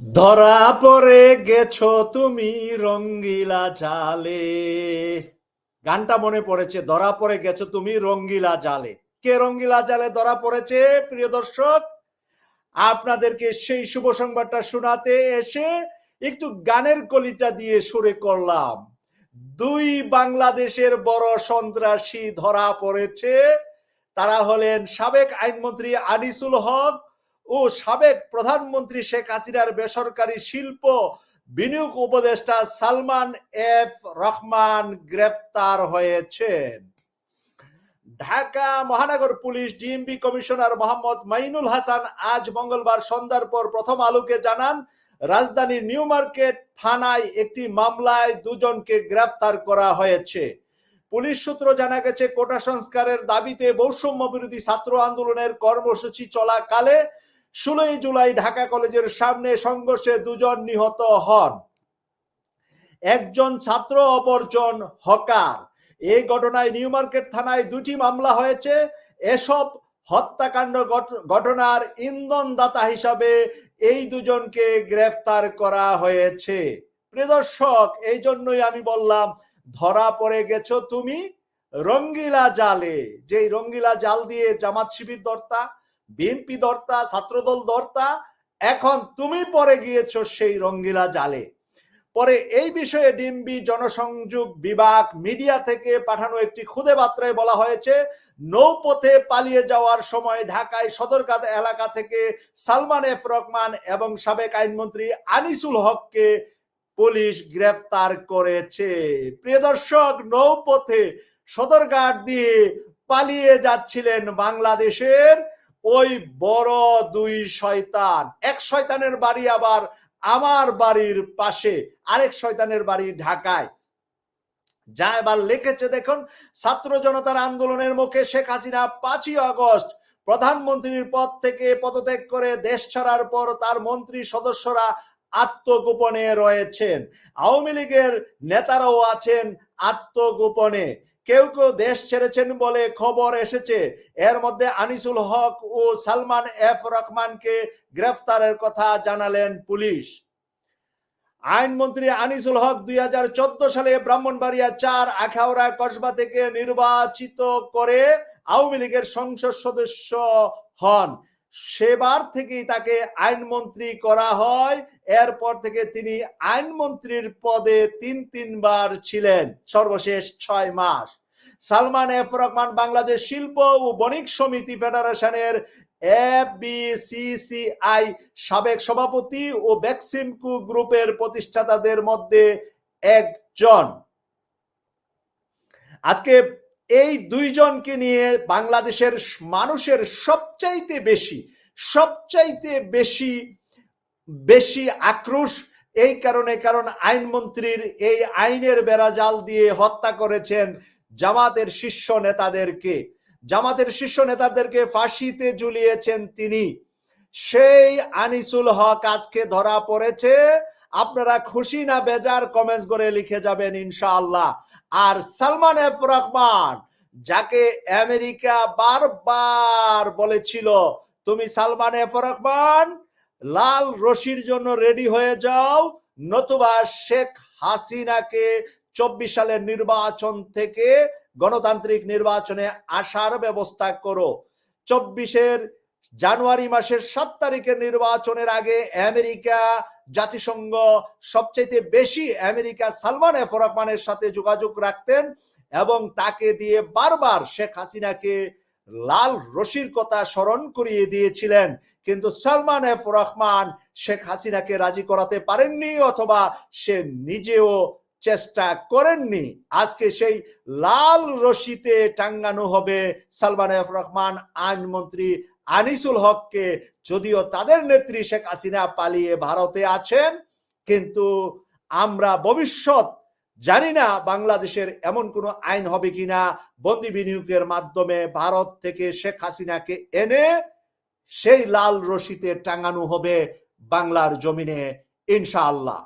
ধরা পড়ে গেছো তুমি রঙ্গিলা জালে। গানটা মনে পড়েছে, ধরা পড়ে গেছো তুমি রঙ্গিলা জালে। কে রঙ্গিলা জালে ধরা পড়েছে? প্রিয় দর্শক, আপনাদেরকে সেই শুভ সংবাদটা শোনাতে এসে একটু গানের কলিটা দিয়ে সুরে করলাম। দুই বাংলাদেশের বড় সন্ত্রাসী ধরা পড়েছে। তারা হলেন সাবেক আইনমন্ত্রী আনিসুল হক ও সাবেক প্রধানমন্ত্রী শেখ হাসিনার বেসরকারি শিল্প বিনিয়োগ উপদেষ্টা সালমান এফ রহমান গ্রেফতার হয়েছেন। ঢাকা মহানগর police DMB commissioner Mohammad Mainul Hasan আজ মঙ্গলবার সন্ধ্যার পর প্রথম আলোকে জানান রাজধানীর নিউ মার্কেট থানায় একটি মামলায় দুজনকে গ্রেফতার করা হয়েছে। পুলিশ সূত্র জানা গেছে, কোটা সংস্কারের দাবিতে বৈষম্য বিরোধী ছাত্র আন্দোলনের কর্মসূচি চলাকালে ষোলোই জুলাই ঢাকা কলেজের সামনে সংঘর্ষে দুজন নিহত হন। একজন ছাত্র, অপরজন হকার। এই ঘটনায় নিউ মার্কেট থানায় দুটি মামলা হয়েছে। এসব হত্যাকাণ্ড ঘট- ঘটনার ইন্ধনদাতা হিসাবে এই দুজনকে গ্রেফতার করা হয়েছে। প্রিয় দর্শক এই জন্যই আমি বললাম, ধরা পড়ে গেছো তুমি রঙ্গিলা জালে। যেই রঙ্গিলা জাল দিয়ে জামাত শিবির দর্তা বিএনপি দর্তা ছাত্রদল দর্তা এখন তুমি পরে গিয়েছো সেই রঙ্গিলা জালে। পরে এই বিষয়ে ডিম্বি জনসংযোগ বিভাগ মিডিয়া থেকে পাঠানো একটি খুদে বার্তায় বলা হয়েছে, নৌপথে পালিয়ে যাওয়ার সময় ঢাকায় সদরঘাট এলাকা থেকে সালমান এফ রহমান এবং সাবেক আইনমন্ত্রী আনিসুল হককে পুলিশ গ্রেফতার করেছে। প্রিয় দর্শক, নৌপথে সদরঘাট দিয়ে পালিয়ে যাচ্ছিলেন বাংলাদেশের ওই বড় দুই শয়তান। এক শয়তানের বাড়ি আবার আমার বাড়ির পাশে, আরেক শয়তানের বাড়ি ঢাকায়। যা এবার লিখেছে দেখুন, ছাত্র জনতার আন্দোলনের মুখে শেখ হাসিনা পাঁচই আগস্ট প্রধানমন্ত্রীর পদ থেকে পদত্যাগ করে দেশ ছাড়ার পর তার মন্ত্রী সদস্যরা আত্মগোপনে রয়েছেন। আওয়ামী লীগের নেতারাও আছেন আত্মগোপনে। কেউ কেউ দেশ ছেড়েছেন বলে খবর এসেছে। এর মধ্যে আনিসুল হক ও সালমান এফ রহমানকে গ্রেফতারের কথা জানালেন পুলিশ। আইনমন্ত্রী আনিসুল হক দুই হাজার চোদ্দ সালে ব্রাহ্মণবাড়িয়া চার আখাউড়া কসবা থেকে নির্বাচিত করে আওয়ামী লীগের সংসদ সদস্য হন। সেবার থেকেই তাকে আইনমন্ত্রী করা হয়। এরপর থেকে তিনি আইনমন্ত্রীর পদে তিন, তিনবার ছিলেন, সর্বশেষ ছয় মাস। সালমান এফ রহমান বাংলাদেশ শিল্প ও বণিক সমিতি ফেডারেশনের এফবিসিসিআই সাবেক সভাপতি ও ব্যাক্সিমকু গ্রুপের প্রতিষ্ঠাতাদের মধ্যে একজন। আজকে এই দুইজনকে নিয়ে বাংলাদেশের মানুষের সবচাইতে বেশি সবচাইতে বেশি বেশি আক্রোশ এই কারণে, কারণ আইনমন্ত্রীর এই আইনের বেড়াজাল দিয়ে হত্যা করেছেন জামাতের শীর্ষ নেতাদেরকে। জামাতের শীর্ষ নেতাদেরকে ফাঁসিতে ঝুলিয়েছেন তিনি। সেই আনিসুল হক আজকে ধরা পড়েছে। আপনারা খুশি না বেজার কমেন্টস করে লিখে যাবেন ইনশাআল্লাহ। আর সালমান এফ রহমান, যাকে আমেরিকা বারবার বলেছিল, তুমি সালমান এফ রহমান, লাল রশির জন্য রেডি হয়ে যাও, নতুবা শেখ হাসিনাকে চব্বিশ সালের নির্বাচন থেকে গণতান্ত্রিক নির্বাচনে আসার ব্যবস্থা করো। চব্বিশের জানুয়ারি মাসের সাত তারিখের নির্বাচনের আগে আমেরিকা জাতিসংঘ সবচেয়ে বেশি আমেরিকা সালমান এফ রহমানের সাথে যোগাযোগ রাখতেন এবং তাকে দিয়ে বারবার শেখ হাসিনাকে লাল রশির কথা স্মরণ করিয়ে দিয়েছিলেন। কিন্তু সালমান এফ রহমান শেখ হাসিনাকে রাজি করাতে পারেননি অথবা সে নিজেও চেষ্টা করেননি। আজকে সেই লাল রশিতে টাঙ্গানো হবে সালমান এফ রহমান আইনমন্ত্রী আনিসুল হককে যদিও তাদের নেত্রী শেখ হাসিনা পালিয়ে ভারতে আছেন, কিন্তু আমরা ভবিষ্যৎ জানি না বাংলাদেশের এমন কোনো আইন হবে কিনা। বন্দি বিনিয়োগের মাধ্যমে ভারত থেকে শেখ হাসিনাকে এনে সেই লাল রশিতে টাঙানো হবে বাংলার জমিনে, ইনশাআল্লাহ।